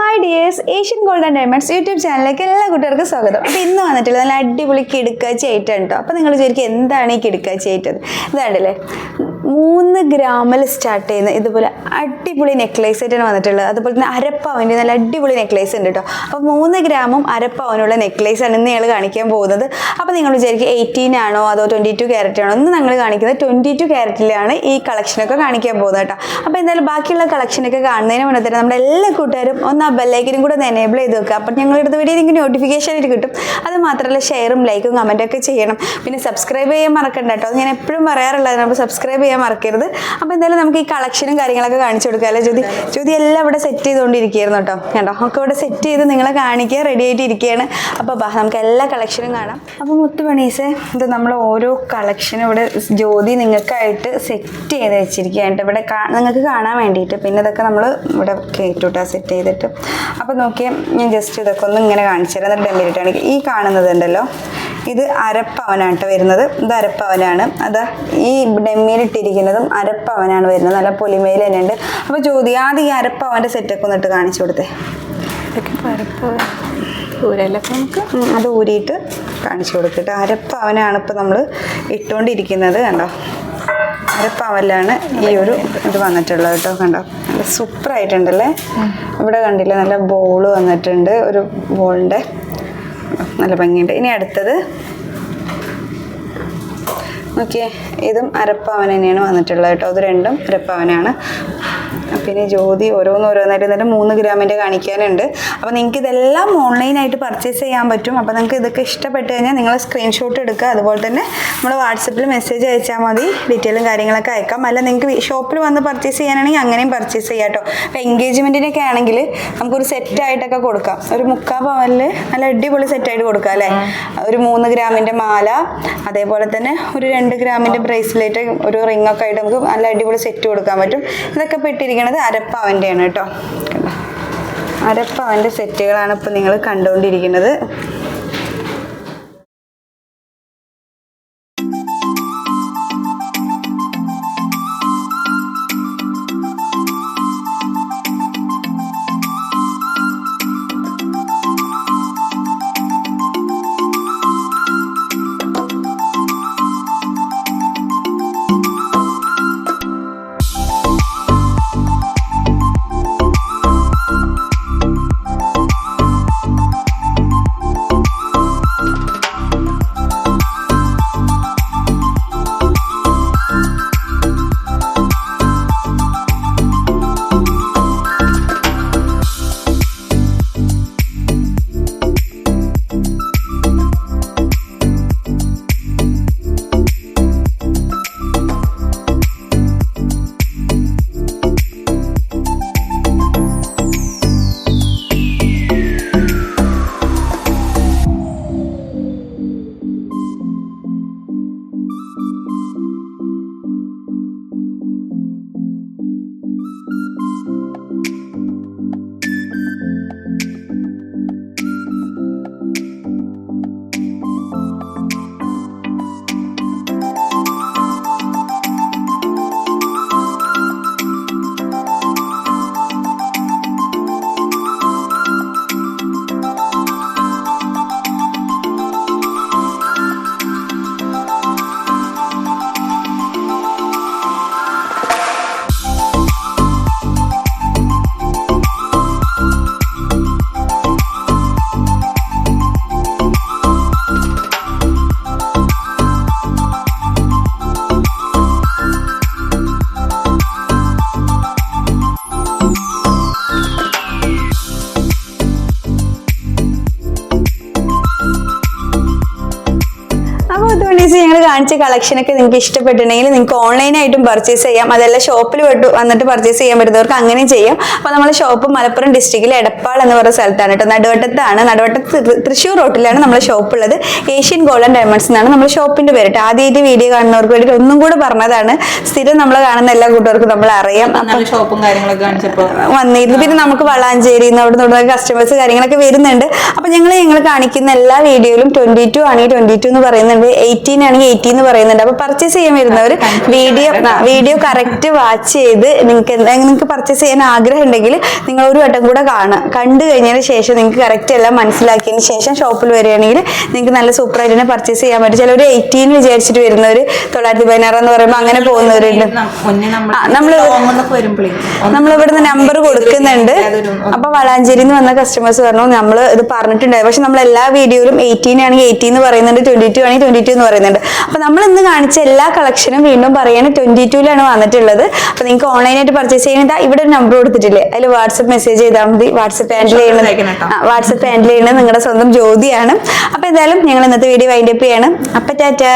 Hi dears Asian gold and diamonds YouTube ചാനലിലേക്ക് എല്ലാ കുട്ടികൾക്കും സ്വാഗതം. അപ്പോൾ ഇന്ന് വന്നിട്ടുള്ള നല്ല അടിപൊളി കിടുക്കാച്ചി ആയിട്ടാണ് കേട്ടോ അപ്പോൾ നിങ്ങൾ ചോദിക്കും എന്താണ് ഈ കിടുക്കാച്ചി ആയിട്ടത് ഇതാണ്ടല്ലേ? മൂന്ന് ഗ്രാമിൽ സ്റ്റാർട്ട് ചെയ്യുന്ന ഇതുപോലെ അടിപൊളി നെക്ലേസ് ആയിട്ടാണ് വന്നിട്ടുള്ളത്. അതുപോലെ തന്നെ അരപ്പവന്റെ നല്ല അടിപൊളി നെക്ലേസ് ഉണ്ട് കേട്ടോ അപ്പോൾ മൂന്ന് ഗ്രാമും അരപ്പവനുള്ള നെക്ലേസ് ആണ് ഇന്ന് ഞങ്ങൾ കാണിക്കാൻ പോകുന്നത്. അപ്പോൾ നിങ്ങൾ വിചാരിക്കും എയ്റ്റീൻ ആണോ അതോ ട്വന്റി ടു ക്യാരറ്റ് ആണോ? ഇന്ന് ഞങ്ങൾ കാണിക്കുന്നത് ട്വന്റി ടു ക്യാരറ്റിലാണ് ഈ കളക്ഷനൊക്കെ കാണിക്കാൻ പോകുന്നത് കേട്ടോ അപ്പോൾ എന്തായാലും ബാക്കിയുള്ള കളക്ഷനൊക്കെ കാണുന്നതിന് മുന്നേ തന്നെ നമ്മുടെ എല്ലാ കൂട്ടുകാരും ഒന്ന് ആ ബെല്ലേക്കിനും കൂടെ എനേബിൾ ചെയ്ത് വെക്കുക. അപ്പം ഞങ്ങൾ എടുത്ത വീഡിയോ നിങ്ങൾക്ക് നോട്ടിഫിക്കേഷൻ കിട്ടും. അത് മാത്രമല്ല ഷെയറും ലൈക്കും കമന്റൊക്കെ ചെയ്യണം. പിന്നെ സബ്സ്ക്രൈബ് ചെയ്യാൻ മറക്കണ്ട കേട്ടോ ഞാൻ എപ്പോഴും പറയാറുള്ളത് അപ്പോൾ സബ്സ്ക്രൈബ് ചെയ്യാൻ മറക്കരുത്. അപ്പോൾ എന്തായാലും നമുക്ക് ഈ കളക്ഷനും കാര്യങ്ങളൊക്കെ കാണിച്ചു കൊടുക്കാം അല്ലേ ജ്യോതി? ജ്യോതി എല്ലാം ഇവിടെ സെറ്റ് ചെയ്തുകൊണ്ടിരിക്കുകയായിരുന്നു കേട്ടോ. കേട്ടോ ഒക്കെ ഇവിടെ സെറ്റ് ചെയ്ത് നിങ്ങളെ കാണിക്കുക റെഡി ആയിട്ട് ഇരിക്കുകയാണ്. അപ്പോൾ ബാ നമുക്ക് എല്ലാ കളക്ഷനും കാണാം. അപ്പോൾ മുത്തു പണീസേ ഇത് നമ്മൾ ഓരോ കളക്ഷനും ഇവിടെ ജ്യോതി നിങ്ങൾക്കായിട്ട് സെറ്റ് ചെയ്ത് വെച്ചിരിക്കുകയാണ് ഇവിടെ നിങ്ങൾക്ക് കാണാൻ വേണ്ടിയിട്ട്. പിന്നെ ഇതൊക്കെ നമ്മൾ ഇവിടെ കേട്ടുട്ടാ സെറ്റ് ചെയ്തിട്ട്. അപ്പോൾ നോക്കിയാൽ ഞാൻ ജസ്റ്റ് ഇതൊക്കെ ഒന്ന് ഇങ്ങനെ കാണിച്ചു തരാം. എന്നിട്ട് ഡെമിലിട്ടാണ് ഈ കാണുന്നത് ഉണ്ടല്ലോ. ഇത് അരപ്പവനാണ് കേട്ടോ വരുന്നത്. ഇത് അരപ്പവനാണ്. അത് ഈ ഡെമ്മിയിലിട്ടിരിക്കുന്നതും അരപ്പവനാണ് വരുന്നത്. നല്ല പൊലിമയിൽ തന്നെ ഉണ്ട് അപ്പോൾ ജ്യോതി ആദ്യം ഈ അരപ്പവന്റെ സെറ്റൊക്കെ ഒന്നിട്ട് കാണിച്ചു കൊടുത്തേ. അത് ഊരിയിട്ട് കാണിച്ചു കൊടുക്കട്ടെ അരപ്പവനാണ് ഇപ്പോൾ നമ്മൾ ഇട്ടുകൊണ്ടിരിക്കുന്നത് കണ്ടോ? അരപ്പവനിലാണ് ഈ ഒരു ഇത് വന്നിട്ടുള്ളത് കേട്ടോ കണ്ടോ? നല്ല സൂപ്പർ ആയിട്ടുണ്ടല്ലേ ഇവിടെ കണ്ടില്ലേ നല്ല ബോൾ വന്നിട്ടുണ്ട് ഒരു ബോളിന്റെ നല്ല ഭംഗിയുണ്ട്. ഇനി അടുത്തത് ഓക്കെ ഇതും അരപ്പാവൻ തന്നെയാണ് വന്നിട്ടുള്ളത് കേട്ടോ. അത് രണ്ടും അരപ്പവനാണ് പിന്നെ ജ്യോതി ഓരോന്നോരോന്നായിട്ട് എന്നിട്ട് മൂന്ന് ഗ്രാമിന്റെ കാണിക്കാനുണ്ട്. അപ്പോൾ നിങ്ങൾക്ക് ഇതെല്ലാം ഓൺലൈനായിട്ട് പർച്ചേസ് ചെയ്യാൻ പറ്റും. അപ്പോൾ നിങ്ങൾക്ക് ഇതൊക്കെ ഇഷ്ടപ്പെട്ട് കഴിഞ്ഞാൽ നിങ്ങൾ സ്ക്രീൻഷോട്ട് എടുക്കുക. അതുപോലെ തന്നെ നമ്മൾ വാട്സപ്പിൽ മെസ്സേജ് അയച്ചാൽ മതി. ഡീറ്റെയിലും കാര്യങ്ങളൊക്കെ അയക്കാം. അല്ല നിങ്ങൾക്ക് ഷോപ്പിൽ വന്ന് പർച്ചേസ് ചെയ്യാനാണെങ്കിൽ അങ്ങനെയും പർച്ചേസ് ചെയ്യാം കേട്ടോ. അപ്പോൾ എൻഗേജ്മെന്റിനൊക്കെ ആണെങ്കിൽ നമുക്കൊരു സെറ്റായിട്ടൊക്കെ കൊടുക്കാം. ഒരു മുക്കാൽ പവനിൽ നല്ല അടിപൊളി സെറ്റായിട്ട് കൊടുക്കാം അല്ലേ? ഒരു മൂന്ന് ഗ്രാമിന്റെ മാല അതേപോലെ തന്നെ ഒരു രണ്ട് ഗ്രാമിന്റെ ബ്രേസ്ലെറ്റ് ഒരു റിംഗ് ഒക്കെ ആയിട്ട് നമുക്ക് നല്ല അടിപൊളി സെറ്റ് കൊടുക്കാൻ പറ്റും. ഇതൊക്കെ പെട്ടിരിക്കുന്നത് അരപ്പവന്റെയാണ് കേട്ടോ. അരപ്പവന്റെ സെറ്റുകളാണ് ഇപ്പോൾ നിങ്ങൾ കണ്ടുകൊണ്ടിരിക്കുന്നത്. കാണിച്ച കളക്ഷനൊക്കെ നിങ്ങൾക്ക് ഇഷ്ടപ്പെട്ടിട്ടുണ്ടെങ്കിൽ നിങ്ങൾക്ക് ഓൺലൈനായിട്ടും പർച്ചേസ് ചെയ്യാം. അതല്ല ഷോപ്പിൽ വന്നിട്ട് പർച്ചേസ് ചെയ്യാൻ പറ്റുന്നവർക്ക് അങ്ങനെയും ചെയ്യാം. അപ്പോൾ നമ്മളെ ഷോപ്പ് മലപ്പുറം ഡിസ്ട്രിക്റ്റിലെ എടപ്പാൾ എന്ന് പറയുന്ന സ്ഥലത്താണ് കേട്ടോ. നടുവട്ടത്താണ്. നടുവട്ടത്ത് തൃശ്ശൂർ റോട്ടിലാണ് നമ്മളെ ഷോപ്പ് ഉള്ളത്. ഏഷ്യൻ ഗോൾഡ് ആൻഡ് ഡയമണ്ട്സ് എന്നാണ് നമ്മുടെ ഷോപ്പിന്റെ പേര് ആദ്യമായിട്ട് വീഡിയോ കാണുന്നവർക്ക് വേണ്ടിയിട്ട് ഒന്നും കൂടെ പറഞ്ഞതാണ്. സ്ഥിരം നമ്മൾ കാണുന്ന എല്ലാ കൂട്ടുകാർക്കും നമ്മൾ അറിയാം. ഷോപ്പും കാര്യങ്ങളൊക്കെ കാണിച്ചപ്പോൾ വന്നിരുന്നു. പിന്നെ നമുക്ക് വളാഞ്ചേരി അവിടെ നിന്ന് കസ്റ്റമേഴ്സ് കാര്യങ്ങളൊക്കെ വരുന്നുണ്ട്. അപ്പൊ ഞങ്ങൾ ഞങ്ങൾ കാണിക്കുന്ന എല്ലാ വീഡിയോയിലും ട്വന്റി ടു ആണെങ്കിൽ ട്വന്റി ടു എന്ന് പറയുന്നുണ്ട്. എയ്റ്റീൻ ആണെങ്കിൽ എയ്റ്റി എന്ന് പറയുന്നുണ്ട്. അപ്പൊ പർച്ചേസ് ചെയ്യാൻ വരുന്നവർ വീഡിയോ വീഡിയോ കറക്റ്റ് വാച്ച് ചെയ്ത് നിങ്ങൾക്ക് നിങ്ങൾക്ക് പർച്ചേസ് ചെയ്യാൻ ആഗ്രഹം ഉണ്ടെങ്കിൽ നിങ്ങൾ ഒരു വട്ടം കൂടെ കാണുക. കണ്ടു കഴിഞ്ഞതിന് ശേഷം നിങ്ങൾക്ക് കറക്റ്റ് എല്ലാം മനസ്സിലാക്കിയതിന് ശേഷം ഷോപ്പിൽ വരികയാണെങ്കിൽ നിങ്ങൾക്ക് നല്ല സൂപ്പർ ആയിട്ട് തന്നെ പർച്ചേസ് ചെയ്യാൻ പറ്റും. ചിലർ എയ്റ്റീൻ വിചാരിച്ചിട്ട് വരുന്നവർ തൊള്ളായിരത്തി പതിനാറ് എന്ന് പറയുമ്പോൾ അങ്ങനെ പോകുന്നവരുണ്ട്. നമ്മൾ ആ, നമ്മൾ നമ്മളൊക്കെ വരുമ്പോഴേ നമ്മൾ ഇവിടുന്ന് നമ്പർ കൊടുക്കുന്നുണ്ട്. അപ്പൊ വളാഞ്ചേരി എന്ന് വന്ന കസ്റ്റമേഴ്സ് പറഞ്ഞു നമ്മൾ ഇത് പറഞ്ഞിട്ടുണ്ടായി. പക്ഷെ നമ്മൾ എല്ലാ വീഡിയോയിലും എയ്റ്റീൻ ആണെങ്കിൽ എയ്റ്റീൻ എന്ന് പറയുന്നുണ്ട് ട്വന്റി ടു ആണെങ്കിൽ ട്വന്റി ടു എന്ന് പറയുന്നുണ്ട്. അപ്പൊ നമ്മൾ ഇന്ന് കാണിച്ച എല്ലാ കളക്ഷനും വീണ്ടും പറയാണ് ട്വന്റി ടൂലാണ് വന്നിട്ടുള്ളത്. അപ്പൊ നിങ്ങൾക്ക് ഓൺലൈനായിട്ട് പർച്ചേസ് ചെയ്യുന്നത് ഇവിടെ ഒരു നമ്പർ കൊടുത്തിട്ടില്ലേ? അതിൽ വാട്സപ്പ് മെസ്സേജ് ചെയ്താൽ മതി. വാട്സപ്പ് ഹാൻഡിൽ ചെയ്യുന്നത് വാട്സപ്പ് ഹാൻഡിൽ ചെയ്യുന്നത് നിങ്ങളുടെ സ്വന്തം ജ്യോതിയാണ് അപ്പൊ എന്തായാലും ഞങ്ങൾ ഇന്നത്തെ വീഡിയോ വൈൻഡപ്പ് ചെയ്യണം. അപ്പൊ ടാറ്റാ.